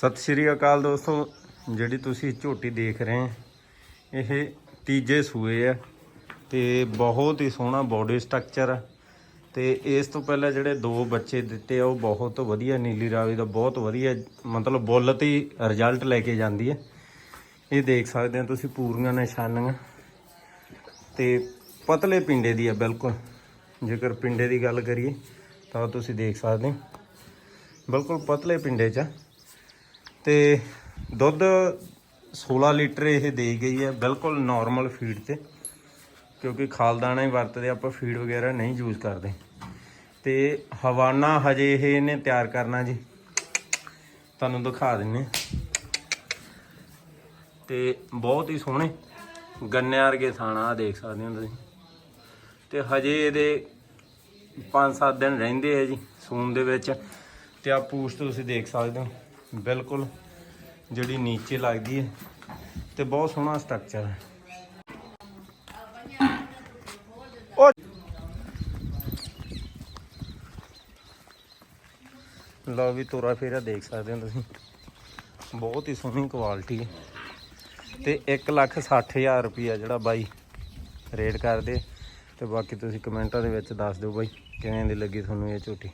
ਸਤਿ ਸ਼੍ਰੀ ਅਕਾਲ ਦੋਸਤੋ, ਜਿਹੜੀ ਤੁਸੀਂ ਝੋਟੀ ਦੇਖ ਰਹੇ ਇਹ ਤੀਜੇ ਸੂਏ ਆ ਤੇ ਬਹੁਤ ਹੀ ਸੋਹਣਾ ਬੋਡੀ ਸਟਰਕਚਰ ਆ। ਤੇ ਇਸ ਤੋਂ ਪਹਿਲਾਂ ਜਿਹੜੇ ਦੋ ਬੱਚੇ ਦਿੱਤੇ ਆ, ਉਹ ਬਹੁਤ ਵਧੀਆ ਨੀਲੀ ਰਾਵੀ ਦਾ ਬਹੁਤ ਵਧੀਆ, ਮਤਲਬ ਬੁੱਲ ਤੇ ਰਿਜ਼ਲਟ ਲੈ ਕੇ ਜਾਂਦੀ ਹੈ ਇਹ ਦੇਖ ਸਕਦੇ ਆ ਤੁਸੀਂ ਪੂਰੀਆਂ ਨਿਸ਼ਾਨੀਆਂ। ਤੇ ਪਤਲੇ ਪਿੰਡੇ ਦੀ ਆ ਬਿਲਕੁਲ। ਜੇਕਰ ਪਿੰਡੇ ਦੀ ਗੱਲ ਕਰੀਏ, ਤਾਂ ਤੁਸੀਂ ਦੇਖ ਸਕਦੇ ਬਿਲਕੁਲ ਪਤਲੇ ਪਿੰਡੇ 'ਚ ਆ। ਤੇ ਦੁੱਧ 16 ਲੀਟਰ ਇਹ ਦੇ ਗਈ ਹੈ ਬਿਲਕੁਲ ਨਾਰਮਲ ਫੀਡ ਤੇ, ਕਿਉਂਕਿ ਖਾਲਦਾਨਾ ਹੀ ਵਰਤਦੇ, ਆਪਾਂ ਫੀਡ ਵਗੈਰਾ ਨਹੀਂ ਯੂਜ਼ ਕਰਦੇ। ਤੇ ਹਵਾਨਾ ਹਜੇ ਇਹ ਇਹਨੇ ਤਿਆਰ ਕਰਨਾ ਜੀ। ਤੁਹਾਨੂੰ ਦਿਖਾ ਦਿੰਨੇ ਤੇ ਬਹੁਤ ਹੀ ਸੋਹਣੇ ਗੰਨਿਆਂ ਵਰਗੇ ਥਾਣਾ ਆ ਦੇਖ ਸਕਦੇ ਹੋ ਤੁਸੀਂ। ਤੇ ਹਜੇ ਇਹਦੇ 5-7 ਦਿਨ ਰਹਿੰਦੇ ਆ ਜੀ ਸੂਨ ਦੇ ਵਿੱਚ। ਤੇ ਆ ਪੂਛ ਤੁਸੀਂ ਦੇਖ ਸਕਦੇ ਹੋ। ਬਿਲਕੁਲ ਜਿਹੜੀ ਨੀਚੇ ਲੱਗਦੀ ਹੈ ਤੇ ਬਹੁਤ ਸੋਹਣਾ ਸਟਰਕਚਰ ਹੈ। ਲਓ ਵੀ ਤੋਰਾ ਫੇਰਾ ਦੇਖ ਸਕਦੇ ਹੋ ਤੁਸੀਂ। ਬਹੁਤ ਹੀ ਸੋਹਣੀ ਕੁਆਲਿਟੀ ਹੈ। ਤੇ 1 ਲੱਖ 60 ਹਜ਼ਾਰ ਰੁਪਈਆ ਜਿਹੜਾ ਬਾਈ ਰੇਟ ਕਰਦੇ ਤੇ ਬਾਕੀ ਤੁਸੀਂ ਕਮੈਂਟਾਂ ਦੇ ਵਿੱਚ ਦੱਸ ਦਿਓ ਬਾਈ, ਕਿਵੇਂ ਦੀ ਲੱਗੀ ਤੁਹਾਨੂੰ ਇਹ ਝੋਟੀ?